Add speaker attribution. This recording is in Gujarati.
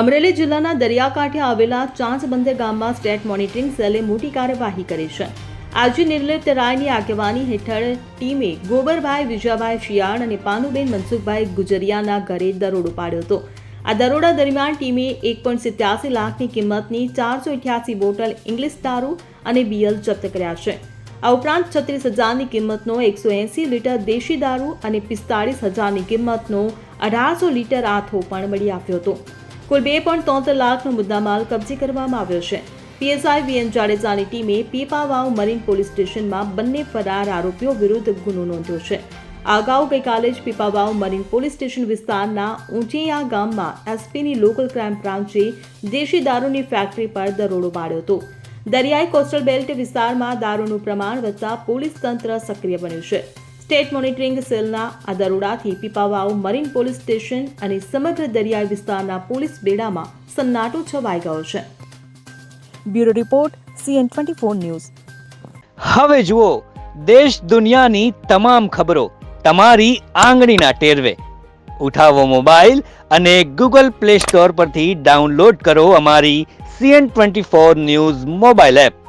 Speaker 1: અમરેલી જિલ્લાના દરિયાકાંઠે આવેલા ચાંચબંદર ગામમાં સ્ટેટ મોનિટરિંગ સેલે મોટી કાર્યવાહી કરી છે. આજે નિર્લિપ્ત રાયની આગેવાની હેઠળ ટીમે ગોબરભાઈ વિજયભાઈ શિયાળ અને પાનુબેન મનસુખભાઈ ગુજરિયાના ઘરે દરોડો પાડ્યો હતો. આ દરોડા દરમિયાન ટીમે એક પોઈન્ટ સિત્યાસી લાખની કિંમતની ચારસો અઠ્યાસી બોટલ ઇંગ્લિશ દારૂ અને બિયર જપ્ત કર્યા છે. આ ઉપરાંત છત્રીસ હજારની કિંમતનો એકસો એંસી લીટર દેશી દારૂ અને પિસ્તાળીસ હજારની કિંમતનો અઢારસો લીટર આથો પણ મળી આવ્યો હતો. કુલ બે પોઈન્ટ તોતેર લાખનો મુદ્દામાલ કબજે કરવામાં આવ્યો છે. પીએસઆઈ વીએન જાડેજાની ટીમે પીપાવાવ મરીન પોલીસ સ્ટેશનમાં બંને ફરાર આરોપીઓ વિરુદ્ધ ગુનો નોંધ્યો છે. અગાઉ ગઈકાલે જ પીપાવાવ મરીન પોલીસ સ્ટેશન વિસ્તારના ઊંચેયા ગામમાં એસપીની લોકલ ક્રાઇમ બ્રાન્ચે દેશી દારૂની ફેક્ટરી પર દરોડો પાડ્યો હતો. દરિયાઈ કોસ્ટલ બેલ્ટ વિસ્તારમાં દારૂનું પ્રમાણ વધતા પોલીસ તંત્ર સક્રિય બન્યું છે. સ્ટેટ મોનિટરિંગ સેલના આ દરોડાથી પીપાવાવ મરીન પોલીસ સ્ટેશન અને સમગ્ર દરિયાઈ વિસ્તારના પોલીસ બેડામાં સન્નાટો છવાઈ ગયો છે.
Speaker 2: Bureau report CN twenty four news.
Speaker 3: હવે જુઓ, દેશ દુનિયાની તમામ ખબરો તમારી આંગળીના ટેરવે. ઉઠાવો મોબાઈલ અને ગૂગલ પ્લે સ્ટોર પરથી ડાઉનલોડ કરો અમારી CN twenty four news mobile app.